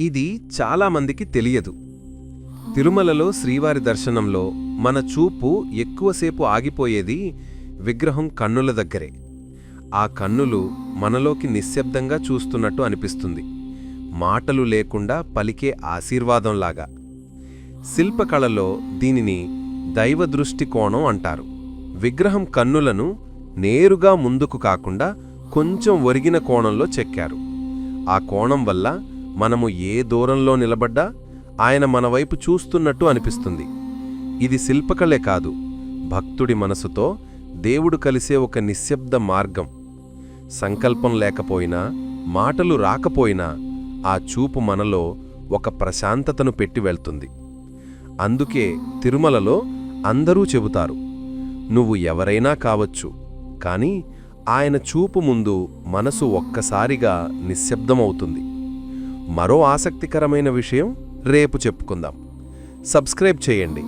ఇది చాలామందికి తెలియదు. తిరుమలలో శ్రీవారి దర్శనంలో మన చూపు ఎక్కువసేపు ఆగిపోయేది విగ్రహం కన్నుల దగ్గరే. ఆ కన్నులు మనలోకి నిశ్శబ్దంగా చూస్తున్నట్టు అనిపిస్తుంది. మాటలు లేకుండా పలికే ఆశీర్వాదంలాగా. శిల్పకళలో దీనిని దైవ దృష్టికోణం అంటారు. విగ్రహం కన్నులను నేరుగా ముందుకు కాకుండా కొంచెం ఒరిగిన కోణంలో చెక్కారు. ఆ కోణం వల్ల మనము ఏ దూరంలో నిలబడ్డా ఆయన మన వైపు చూస్తున్నట్టు అనిపిస్తుంది. ఇది శిల్పకళే కాదు భక్తుడి మనసుతో దేవుడు కలిసే ఒక నిశ్శబ్ద మార్గం. సంకల్పం లేకపోయినా మాటలు రాకపోయినా ఆ చూపు మనలో ఒక ప్రశాంతతను పెట్టి వెళ్తుంది. అందుకే తిరుమలలో అందరూ చెబుతారు నువ్వు ఎవరైనా కావచ్చు కానీ ఆయన చూపు ముందు మనసు ఒక్కసారిగా నిశ్శబ్దమవుతుంది. మరో ఆసక్తికరమైన విషయం రేపు చెప్పుకుందాం. సబ్స్క్రైబ్ చేయండి.